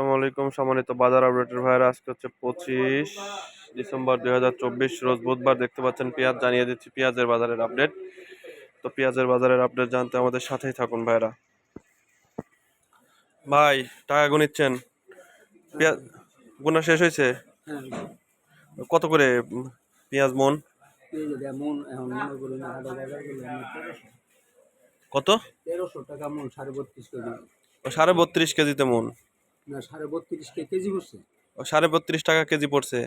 আসসালামু আলাইকুম সম্মানিত বাজার আপডেটের ভাইরা আজকে হচ্ছে পঁচিশ ডিসেম্বর দুই হাজার চব্বিশ রোজ বুধবার দেখতে পাচ্ছেন পেঁয়াজ জানিয়ে দিচ্ছি পেঁয়াজের বাজারের আপডেট। তো পেঁয়াজের বাজারের আপডেট জানতে আমাদের সাথেই থাকুন ভাইরা ভাই টাকা গুনিচ্ছেন পেঁয়াজ গুনা শেষ হয়েছে? হ্যাঁ। কত করে পেঁয়াজ মন? মন কত? তেরোশো টাকা মন সাড়ে বত্রিশ কেজি। সাড়ে বত্রিশ কেজিতে মন। সাড়ে বত্রিশ কেজি বসছে ও সাড়ে বত্রিশ টাকা কেজি পড়ছে।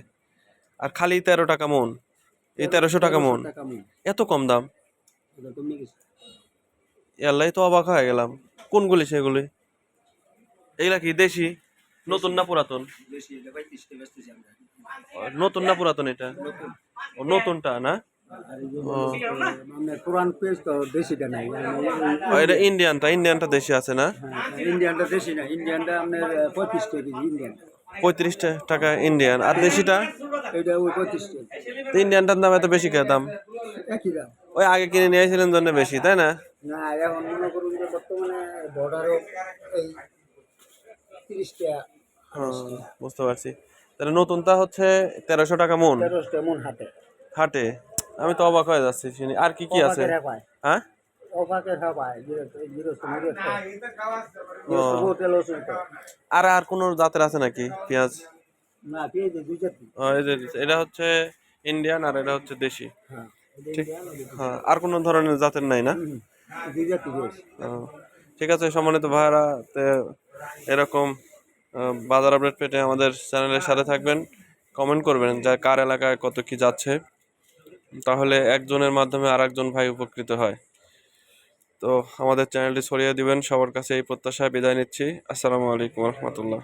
আর খালি তেরো টাকা মন। এই তেরোশো টাকা মন। এত কম দাম। এল্লাই তো অবাক হয়ে গেলাম। কোনগুলি সেগুলি? এগুলা কি দেশি? নতুন না পুরাতন? নতুন না পুরাতন এটা? ও নতুনটা না? পুরান পেজ তো দেশিটা নাই। এটা ইন্ডিয়ানটা ইন্ডিয়ানটা দেশি আছে না? হ্যাঁ ইন্ডিয়ানটা দেশি না ইন্ডিয়ানটা আপনার পঁয়ত্রিশ কেজি ইন্ডিয়ান। পঁয়ত্রিশ টাকা ইন্ডিয়ান। আর দেশিটা? এটা ওই পঁয়ত্রিশ কেজি তো ইন্ডিয়ানটার দাম এত বেশি কে দাম? একই দাম। ওই আগে কিনে নিয়ে এসেছিলেন জন্য বেশি তাই না? না এখন মনে করুন যে বর্তমানে বর্ডারও এই তিরিশ টাকা হ্যাঁ, বুঝতে পারছি। তাহলে নতুনটা হচ্ছে তেরোশো টাকা মন। তেরোশো টাকা মন হাটে। হাটে? আমি তো অবাক হয়ে যাচ্ছি শুনি। আর কি কি আছে? হয়। আর আর কোন জাতের আছে নাকি? পেঁয়াজ? না, পেঁয়াজ দুই জাতি। এই যে এটা হচ্ছে ইন্ডিয়ান আর এটা হচ্ছে দেশি। হ্যাঁ, ঠিক? হ্যাঁ আর কোনো ধরনের জাতের নাই না? দুই জাতি বেশ। ঠিক আছে সম্মানিত ভাইরা এরকম বাজার আপডেট পেতে আমাদের চ্যানেলের সাথে থাকবেন। কমেন্ট করবেন যা কার এলাকায় কত কি যাচ্ছে। তাহলে একজনের মাধ্যমে আর একজন ভাই উপকৃত হয়। তো আমাদের চ্যানেলটি ছড়িয়ে দিবেন। সবার কাছে এই প্রত্যাশায় বিদায় নিচ্ছি। আসসালামু আলাইকুম রহমতুল্লাহ।